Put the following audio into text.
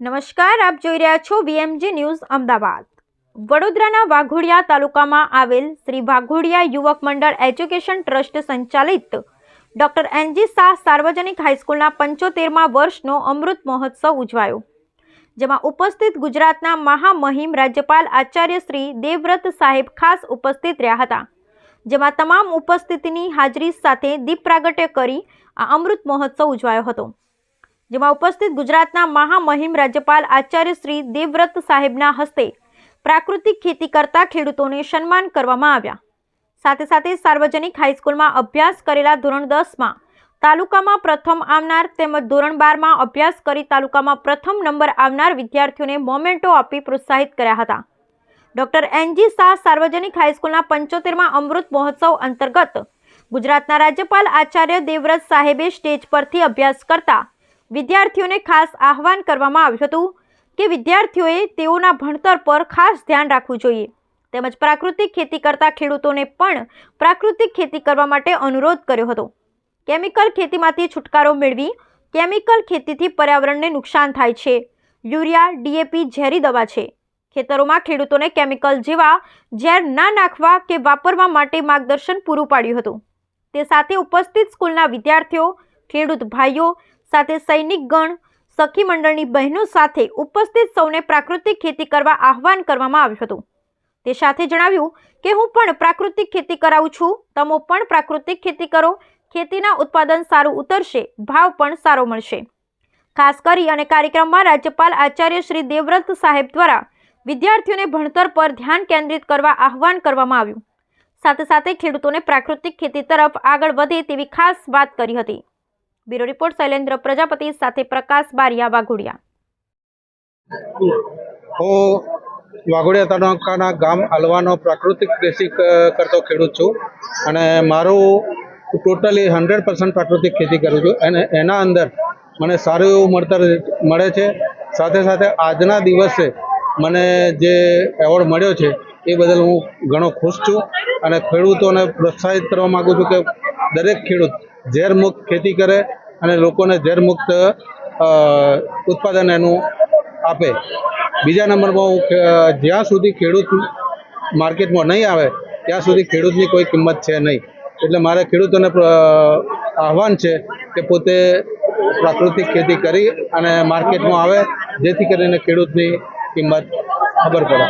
નમસ્કાર, આપ જોઈ રહ્યા છો વીએમજી ન્યૂઝ અમદાવાદ. વડોદરાના વાઘોડિયા તાલુકામાં આવેલ શ્રી વાઘોડિયા યુવક મંડળ એજ્યુકેશન ટ્રસ્ટ સંચાલિત ડોક્ટર એનજી શાહ સાર્વજનિક હાઈસ્કૂલના પંચોતેરમાં વર્ષનો અમૃત મહોત્સવ ઉજવાયો. જેમાં ઉપસ્થિત ગુજરાતના મહામહિમ રાજ્યપાલ આચાર્ય શ્રી દેવવ્રત સાહેબ ખાસ ઉપસ્થિત રહ્યા હતા. જેમાં તમામ ઉપસ્થિતિની હાજરી સાથે દીપ પ્રાગટ્ય કરી આ અમૃત મહોત્સવ ઉજવાયો હતો. જેમાં ઉપસ્થિત ગુજરાતના મહામહિમ રાજ્યપાલ આચાર્ય શ્રી દેવવ્રત સાહેબના હસ્તે પ્રાકૃતિક ખેતી કરતા ખેડૂતોને સન્માન કરવામાં આવ્યા. સાથે સાથે સાર્વજનિક હાઈસ્કૂલમાં અભ્યાસ કરેલા ધોરણ દસમાં તાલુકામાં પ્રથમ આવનાર તેમજ ધોરણ બારમાં અભ્યાસ કરી તાલુકામાં પ્રથમ નંબર આવનાર વિદ્યાર્થીઓને મોમેન્ટો આપી પ્રોત્સાહિત કર્યા હતા. ડોક્ટર એનજી શાહ સાર્વજનિક હાઈસ્કૂલના પંચોતેરમાં અમૃત મહોત્સવ અંતર્ગત ગુજરાતના રાજ્યપાલ આચાર્ય દેવવ્રત સાહેબે સ્ટેજ પરથી અભ્યાસ કરતા વિદ્યાર્થીઓને ખાસ આહવાન કરવામાં આવ્યું હતું કે વિદ્યાર્થીઓએ તેઓના ભણતર પર ખાસ ધ્યાન રાખવું જોઈએ. તેમજ પ્રાકૃતિક ખેતી કરતા ખેડૂતોને પણ પ્રાકૃતિક ખેતી કરવા માટે અનુરોધ કર્યો હતો. કેમિકલ ખેતીમાંથી છુટકારો મેળવી કેમિકલ ખેતીથી પર્યાવરણને નુકસાન થાય છે. યુરિયા, ડીએપી ઝેરી દવા છે. ખેતરોમાં ખેડૂતોને કેમિકલ જેવા ઝેર ના નાખવા કે વાપરવા માટે માર્ગદર્શન પૂરું પાડ્યું હતું. તે સાથે ઉપસ્થિત સ્કૂલના વિદ્યાર્થીઓ, ખેડૂત ભાઈઓ સાથે સૈનિકગણ સખી મંડળની બહેનો સાથે ઉપસ્થિત સૌને પ્રાકૃતિક ખેતી કરવા આહવાન કરવામાં આવ્યું હતું. તે સાથે જણાવ્યું કે, હું પણ પ્રાકૃતિક ખેતી કરાવું છું. તમે પણ પ્રાકૃતિક ખેતી કરો. ખેતીના ઉત્પાદન સારું ઉતરશે. ભાવ પણ સારો મળશે. ખાસ કરી અને કાર્યક્રમમાં રાજ્યપાલ આચાર્ય શ્રી દેવવ્રત સાહેબ દ્વારા વિદ્યાર્થીઓને ભણતર પર ધ્યાન કેન્દ્રિત કરવા આહવાન કરવામાં આવ્યું. સાથે સાથે ખેડૂતોને પ્રાકૃતિક ખેતી તરફ આગળ વધે તેવી ખાસ વાત કરી હતી. બ્યુરો રિપોર્ટ શૈલેન્દ્ર પ્રજાપતિ સાથે પ્રકાશ બારિયા વાઘોડિયા. હું વાઘોડિયા તાલુકાના ગામ અલવાનો પ્રાકૃતિક કૃષિ કરતો ખેડૂત છું અને મારું ટોટલી હંડ્રેડ પર્સન્ટ પ્રાકૃતિક ખેતી કરું છું અને એના અંદર મને સારું એવું મળતર, મળે છે. સાથે સાથે આજના દિવસે મને જે એવોર્ડ મળ્યો છે એ બદલ હું ઘણો ખુશ છું અને ખેડૂતોને પ્રોત્સાહિત કરવા માગું છું કે દરેક ખેડૂત ઝેરમુક્ત ખેતી કરે અને લોકોને ઝેરમુક્ત ઉત્પાદન એનું આપે. બીજા નંબરમાં હું જ્યાં સુધી ખેડૂત માર્કેટમાં નહીં આવે, ત્યાં સુધી ખેડૂતની કોઈ કિંમત છે નહીં. એટલે મારે ખેડૂતોને આહવાન છે કે પોતે પ્રાકૃતિક ખેતી કરી અને માર્કેટમાં આવે, જેથી કરીને ખેડૂતની કિંમત ખબર પડે.